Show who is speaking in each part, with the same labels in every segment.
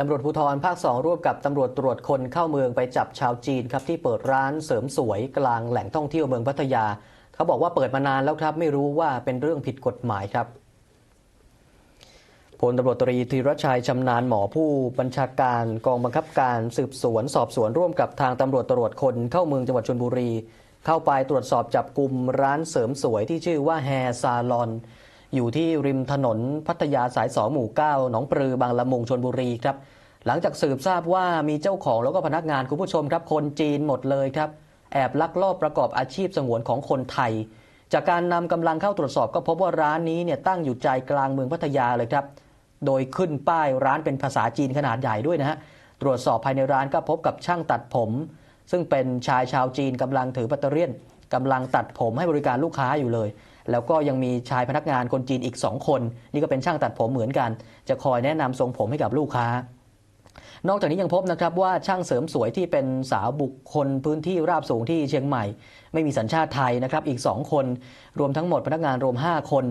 Speaker 1: ตำรวจภูธรภาค 2 ร่วมกับตำรวจตรวจคนเข้าเมืองไปจับชาวจีนครับที่เปิดร้านเสริมสวยกลางแหล่งท่องเที่ยวเมืองพัทยา เขาบอกว่าเปิดมานานแล้วครับ ไม่รู้ว่าเป็นเรื่องผิดกฎหมายครับพลตำรวจตรีธีรชัยชำนาญหมอผู้บัญชาการกองบังคับการสืบสวน สอบสวนร่วมกับทางตำรวจตรวจคนเข้าเมืองจังหวัดชลบุรี เข้าไปตรวจสอบจับกลุ่มร้านเสริมสวยที่ชื่อว่าแฮซาลอน อยู่ที่ริมถนนพัทยาสายสองหมู่เก้าหนองปลือบางละมุงชนบุรีครับ หลังจากสืบทราบว่ามีเจ้าของแล้วก็พนักงานคุณผู้ชมครับ คนจีนหมดเลยครับ แอบลักลอบประกอบอาชีพสงวนของคนไทย จากการนำกำลังเข้าตรวจสอบก็พบว่าร้านนี้เนี่ยตั้งอยู่ใจกลางเมืองพัทยาเลยครับ โดยขึ้นป้ายร้านเป็นภาษาจีนขนาดใหญ่ด้วยนะฮะตรวจสอบภายในร้านก็พบกับช่างตัดผม ซึ่งเป็นชายชาวจีนกำลังถือแบตเตอรี่ยนกำลังตัดผมให้บริการลูกค้าอยู่เลย แล้วก็ยังมีชายพนักงานคนจีนอีก 2 คน นี่ก็เป็นช่างตัดผมเหมือนกัน จะคอยแนะนำทรงผมให้กับลูกค้า นอกจากนี้ยังพบนะครับว่าช่างเสริมสวยที่เป็นสาวบุคคลพื้นที่ราบสูงที่เชียงใหม่ ไม่มีสัญชาติไทยนะครับอีก 2 คน รวมทั้งหมดพนักงานรวม 5 คน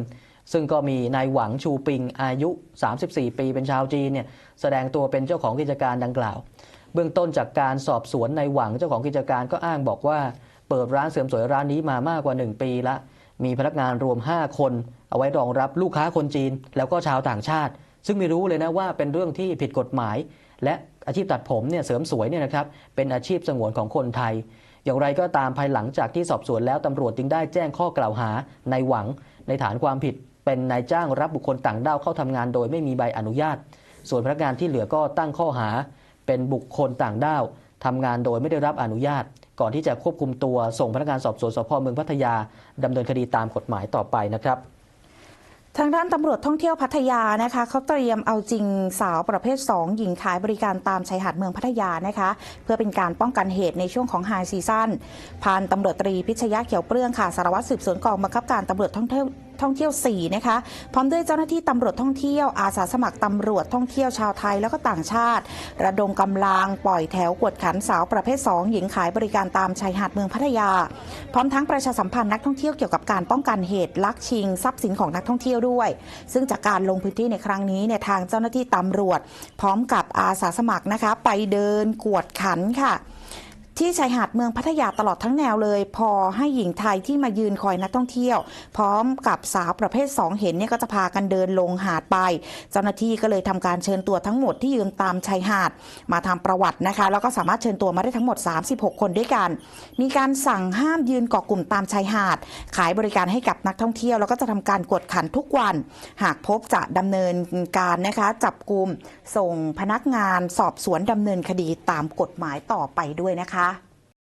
Speaker 1: ซึ่งก็มีนายหวังชูปิงอายุ 34 ปีเป็นชาวจีนเนี่ยแสดงตัวเป็นเจ้าของกิจการดังกล่าว เบื้องต้นจากการสอบสวนนายหวังเจ้าของกิจการก็อ้างบอกว่า เปิดร้านเสริมสวยร้านนี้มามากกว่า 1 ปีละ มีพนักงานรวม 5 คน เอาไว้รองรับลูกค้าคนจีน แล้วก็ชาวต่างชาติ ซึ่งไม่รู้เลยนะว่าเป็นเรื่องที่ผิดกฎหมาย และอาชีพตัดผมเนี่ยเสริมสวยเนี่ยนะครับเป็นอาชีพสงวนของคนไทย อย่างไรก็ตามภายหลังจากที่สอบสวนแล้วตำรวจจึงได้แจ้งข้อกล่าวหานายหวัง ในฐานความผิดเป็นนายจ้างรับบุคคลต่างด้าวเข้าทำงานโดยไม่มีใบอนุญาต ส่วนพนักงานที่เหลือก็ตั้งข้อหา เป็นบุคคลต่างด้าวทำงานโดยไม่ได้รับอนุญาต ก่อนที่จะควบคุมตัวส่งพนักงานสอบสวนสพเมืองพัทยาดำเนินคดีตามกฎหมายต่อไปนะครับ
Speaker 2: ทางด้านตำรวจท่องเที่ยวพัทยานะคะเขาเตรียมเอาจริงสาวประเภท 2 หญิงขายบริการตามชายหาดเมืองพัทยานะคะ เพื่อเป็นการป้องกันเหตุในช่วงของไฮซีซั่นพันตำรวจตรีพิชยะเขียวเปลื้องค่ะสารวัตรสืบสวนกองบังคับการตำรวจท่องเที่ยว ท่องเที่ยว 4 นะคะ พร้อมด้วยเจ้าหน้าที่ตำรวจท่องเที่ยวอาสาสมัครตำรวจท่องเที่ยวชาวไทยแล้วก็ต่างชาติ ระดมกำลังปล่อยแถวกวดขันสาวประเภท 2 หญิงขายบริการตามชายหาดเมืองพัทยา พร้อมทั้งประชาสัมพันธ์นักท่องเที่ยวเกี่ยวกับการป้องกันเหตุลักชิง ทรัพย์สินของนักท่องเที่ยวด้วย ซึ่งจากการลงพื้นที่ในครั้งนี้เนี่ยทางเจ้าหน้าที่ตำรวจ พร้อมกับอาสาสมัครนะคะไปเดินกวดขันค่ะ ที่ชายหาดเมืองพัทยาตลอดทั้งแนวเลย พอให้หญิงไทยที่มายืนคอยนักท่องเที่ยว พร้อมกับสาวประเภท 2 เห็นเนี่ยก็จะพากันเดินลงหาดไป เจ้าหน้าที่ก็เลยทำการเชิญตัวทั้งหมดที่ยืนตามชายหาด มาทำประวัตินะคะ แล้วก็สามารถเชิญตัวมาได้ทั้งหมด 36 คนด้วยกัน มีการสั่งห้ามยืนเกาะกลุ่มตามชายหาด ขายบริการให้กับนักท่องเที่ยว แล้วก็จะทำการกวดขันทุกวัน หากพบจะดำเนินการนะคะจับกลุ่มส่งพนักงานสอบสวนดำเนินคดีตามกฎหมายต่อไปด้วยนะคะ